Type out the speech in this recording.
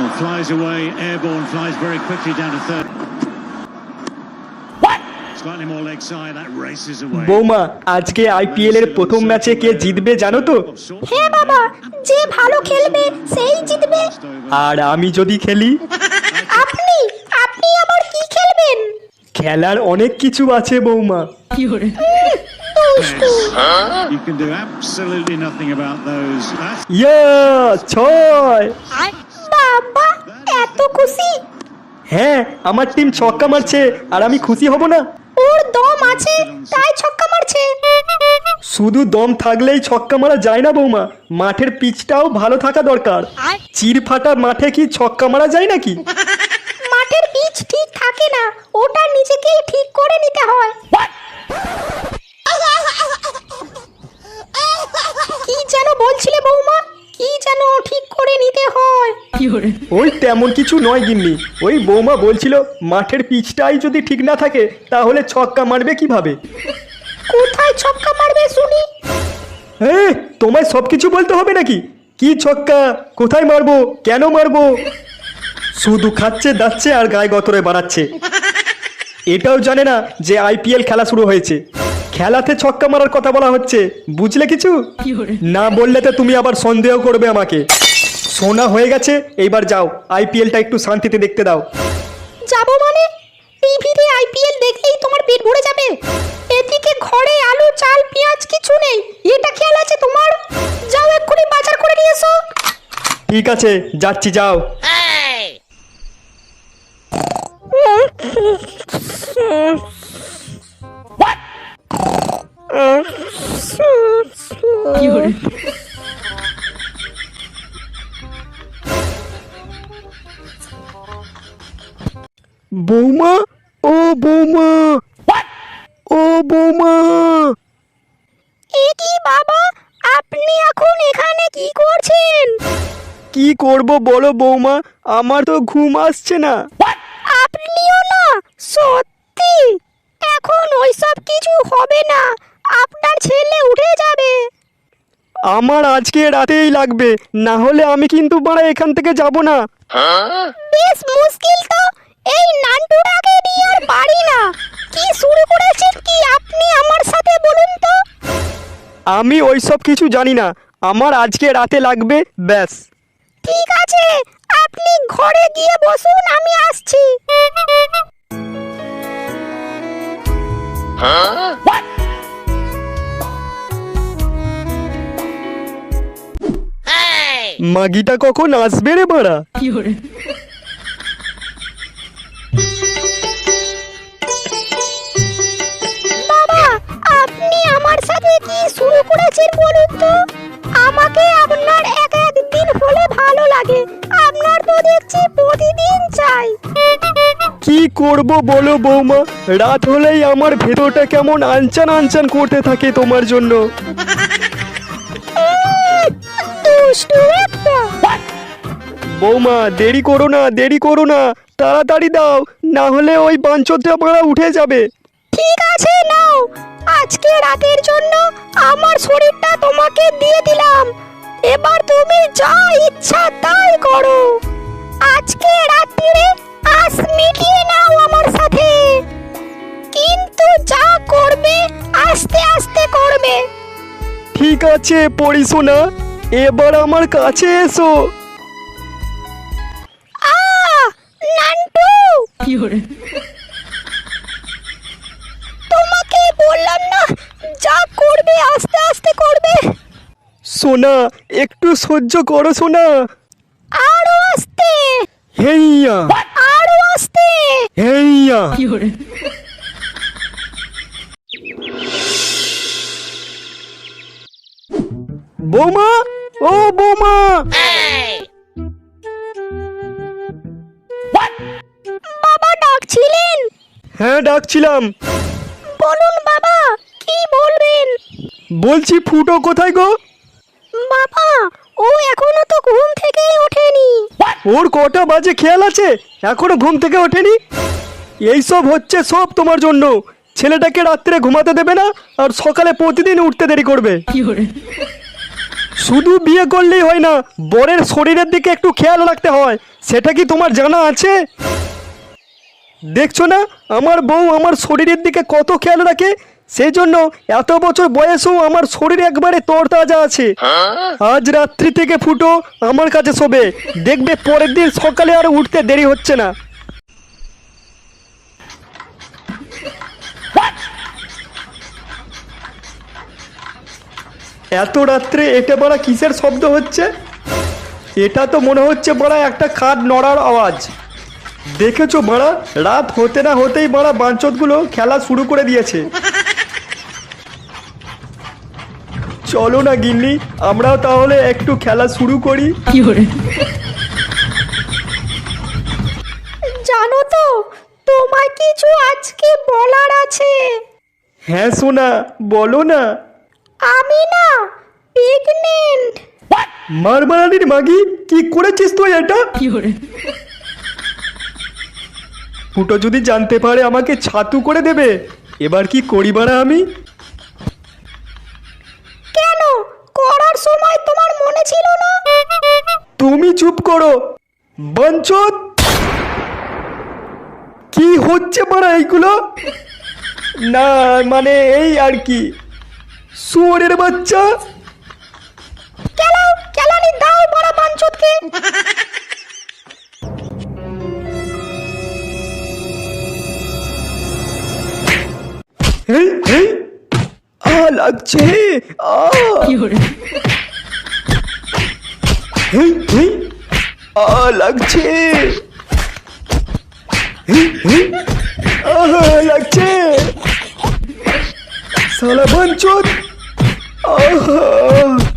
Well, flies away, airborne, flies very quickly down to third. Slightly more leg side, that races away. বৌমা আজকে IPL এর প্রথম ম্যাচে কে জিতবে জানো তো হ্যাঁ বাবা যে ভালো খেলবে সেই জিতবে আর আমি যদি খেলি আপনি আপনি আবার কি খেলবেন খেলার অনেক কিছু আছে বৌমা You can do absolutely nothing about those. That's ইয়া ছয় বাবা এত খুশি? হ্যাঁ আমার টিম ছক্কা মারছে আর আমি খুশি হব না। ওর দম আছে তাই ছক্কা মারছে। শুধু দম থাকলেই ছক্কা মারা যায় না বৌমা মাঠের পিচটাও ভালো থাকা দরকার। চির ফাটা মাঠে কি ছক্কা মারা যায় নাকি? মাঠের পিচ ঠিক থাকে না ওটা নিজেকেই ঠিক করে নিতে হয় কি যেন বলছিলে বৌমা কি যেন ঠিক করে নিতে হয় ওই তেমন কিছু নয় গিন্নি। ওই বৌমা বলছিল মাঠের পিচটাই যদি ঠিক না থাকে তাহলে ছক্কা মারবে কীভাবে? কোথায় ছক্কা মারবে শুনি? হ্যাঁ তোমায় সব কিছু বলতে হবে নাকি? কি ছক্কা? কোথায় মারবো? কেন মারবো? শুধু খাচ্ছে দাচ্ছে আর গায়ে গতরে বাড়াচ্ছে। এটাও জানে না যে আইপিএল খেলা শুরু হয়েছে। খেলাতে ছক্কা মারার কথা বলা হচ্ছে বুঝলে কিছু? না বললে তো তুমি আবার সন্দেহ করবে আমাকে। সোনা হয়ে গেছে এইবার যাও আইপিএলটা একটু শান্তিতে দেখতে দাও। যাব মানে? টিভিতে আইপিএল দেখলেই তোমার পেট ভরে যাবে। এদিকে ঘরে আলু চাল পেঁয়াজ কিছু নেই এটা খেয়াল আছে তোমার? যাও এক্ষুনি বাজার করে নিয়ে এসো। ঠিক আছে যাচ্ছি যাও। বৌমা? ও বৌমা। ও বৌমা। এ কি বাবা? আপনি এখন এখানে কি করছেন? কি করব বলো বৌমা? আমার তো ঘুম আসছে না। আপনিও না? সত্যি? এখন ওইসব কিছু হবে না। আপনার ছেলে উঠে যাবে। আমার আজকে রাতেই লাগবে। না হলে আমি কিন্তু বাড়া এখান থেকে যাব না। বেশ মুশকিল তো। এই নান্টুটাকে নিয়ে আর পারি না। কি শুরু করেছেন কি আপনি আমার সাথে বলুন তো? আমি ওইসব কিছু জানি না। আমার আজকে রাতে লাগবে ব্যাস। ঠিক আছে আপনি ঘরে গিয়ে বসুন আমি আসছি। মাগিটা কখন আসবে রে বাড়া করেছেন বলুন তো? আমাকে আপনার এক একদিন হলে ভালো লাগে। আপনার তো দেখছি প্রতিদিন চাই। কি করব বলো বৌমা? রাত হলেই আমার ভেতরটা কেমন আনচান আনচান করতে থাকে তোমার জন্য। উম, দুষ্টু একটা। বৌমা দেরি করো না দেরি করো না। তাড়াতাড়ি দাও না হলে ওই বাঞ্চোদটা মারা উঠে যাবে। ঠিক আছে নাও। আজকে রাতের জন্য আমার শরীরটা তোমাকে দিয়ে দিলাম। এবার তুমি যা ইচ্ছা তাই করো। আজকে রাত্রিরে আস মিটিয়ে নাও আমার সাথে। কিন্তু যা করবে আস্তে আস্তে করবে। ঠিক আছে পড়িশোনা এবার আমার কাছে এসো। আ নান্টু! তোমাকে বললাম না যা করবে আস্তে আস্তে করবে। সোনা একটু সহ্য করো সোনা। আরও আস্তে। হেইয়া। আরও আস্তে। হেইয়া। বৌমা ও বৌমা। বাবা ডাকছিলেন। হ্যাঁ ডাকছিলাম। বলবেন? বলছি ফুটো কোথায় গো? বাবা ও এখনও তো ঘুম থেকেই ওঠেনি। ওর কটা বাজে খেয়াল আছে? এখনও ঘুম থেকে ওঠেনি? এইসব হচ্ছে সব তোমার জন্য। ছেলেটাকে রাত্রে ঘুমাতে দেবে না আর সকালে প্রতিদিন উঠতে দেরি করবে। শুধু বিয়ে করলেই হয় না বরের শরীরের দিকে একটু খেয়াল রাখতে হয়। সেটা কি তোমার জানা আছে? দেখছ না আমার বউ আমার শরীরের দিকে কত খেয়াল রাখে? সেই জন্য এত বছর বয়সেও আমার শরীর একবারে তরতাজা আছে। আজ রাত্রি থেকে ফুটো আমার কাছে শোবে। দেখবে পরের দিন সকালে আর উঠতে দেরি হচ্ছে না। এত রাত্রে এটা বড়া কিসের শব্দ হচ্ছে? এটা তো মনে হচ্ছে বড়া একটা খাট নড়ার আওয়াজ। দেখেছ বাড়া রাত হতে না হতেই বাড়া বাঞ্চতগুলো খেলা শুরু করে দিয়েছে। চলো না গিন্নি আমরাও তাহলে একটু খেলা শুরু করি। জানো তো তোমায় কিছু আজকে বলার আছে। হ্যাঁ সোনা বলো না। আমি না প্রেগনেন্ট মারমারানির মাগি কি করেছিস তুই এটা? ফুটো যদি জানতে পারে আমাকে ছাতু করে দেবে। এবার কি করি বাড়া আমি? তুমি চুপ করো। বঞ্চত। কি হচ্ছে মারা এইগুলো? না মানে এই আর কি। শুয়োরের বাচ্চা। কেলাও কেলানি দাও বড় বাঞ্চতকে। এই এই। আ লাগছে। আ। এই এই। আহ লাগছে। সালা বঞ্চত আহ।